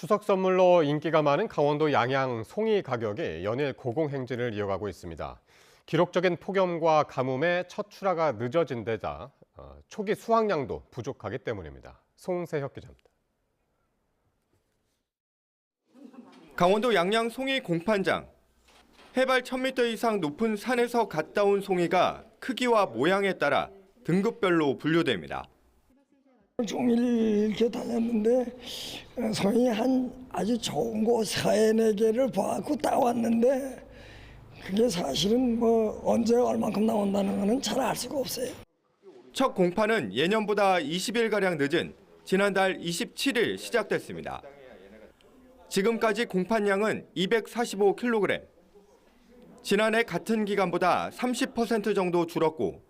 추석 선물로 인기가 많은 강원도 양양 송이 가격이 연일 고공행진을 이어가고 있습니다. 기록적인 폭염과 가뭄에 첫 출하가 늦어진 데다 어, 초기 수확량도 부족하기 때문입니다. 송세혁 기자입니다. 강원도 양양 송이 공판장. 해발 1000m 이상 높은 산에서 갓 따온 송이가 크기와 모양에 따라 등급별로 분류됩니다. 종일 이렇게 다녔는데 어, 성이 한 아주 좋은 거 세네 개를 봐갖고 따왔는데 그게 사실은 뭐 언제 얼만큼 나온다는 거는 잘 알 수가 없어요. 첫 공판은 예년보다 20일가량 늦은 지난달 27일 시작됐습니다. 지금까지 공판량은 245kg. 지난해 같은 기간보다 30% 정도 줄었고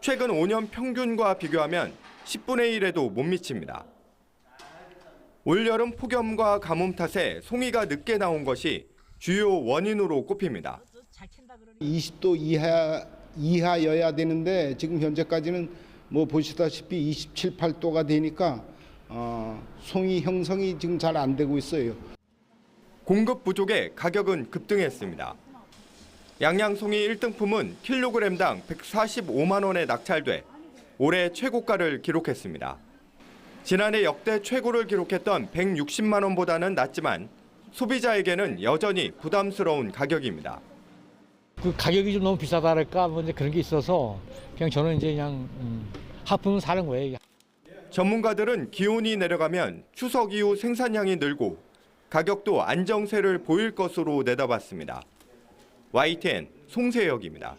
최근 5년 평균과 비교하면 10분의 1에도 못 미칩니다. 올여름 폭염과 가뭄 탓에 송이가 늦게 나온 것이 주요 원인으로 꼽힙니다. 20도 이하 이하여야 되는데 지금 현재까지는 뭐 보시다시피 27, 8도가 되니까 어, 송이 형성이 지금 잘 안 되고 있어요. 공급 부족에 가격은 급등했습니다. 양양송이 1등품은 킬로그램당 145만 원에 낙찰돼 올해 최고가를 기록했습니다. 지난해 역대 최고를 기록했던 160만 원보다는 낮지만 소비자에게는 여전히 부담스러운 가격입니다. 그 가격이 좀 너무 비싸다랄까 뭐 이제 그런 게 있어서 그냥 저는 이제 그냥 음, 하품을 사는 거예요. 전문가들은 기온이 내려가면 추석 이후 생산량이 늘고 가격도 안정세를 보일 것으로 내다봤습니다. YTN 송세혁입니다.